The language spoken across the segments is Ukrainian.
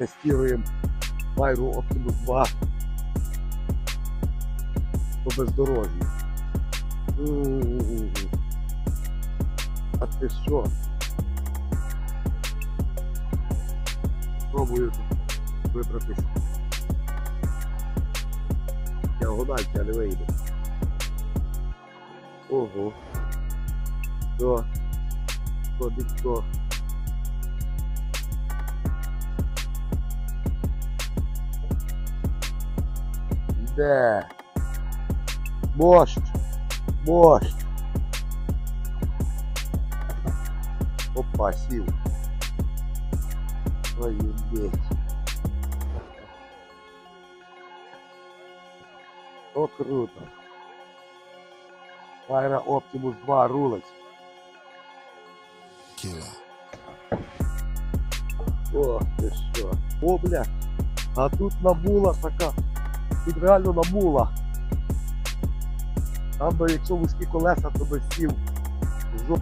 тестуємо Майру Optimus 2 по бездорожжю. М. А ти що? Пробую тут вибратися. Діагональки, а не вийде. Ого. До. Ходить до. Де? Борщ. Борщ. Опа, сів. Твою беть. О, круто. Файра Оптимус 2 рулить. Killer. О, ти що? О, бля. А тут набула така. Тут реально набула. Там би якщо вузькі колеса, то би сів. жоп-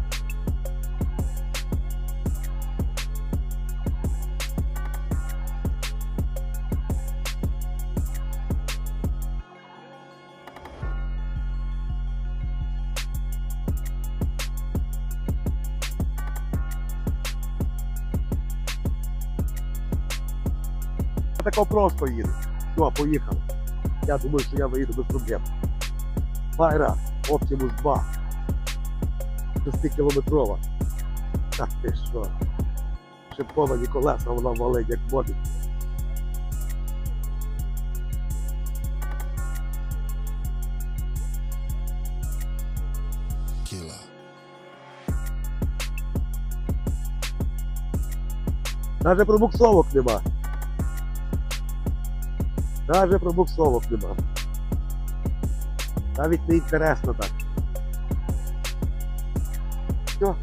Тако просто їду. Все, поїхали. Я думаю, що я виїду без проблем. Файра, Optimus 2. 6 кілометрова. Так ти що? Шиповані колеса вона валить як мобіль. Навіть пробуксовок нема. Навіть пробуксовок нема. Навіть не інтересно так. Все,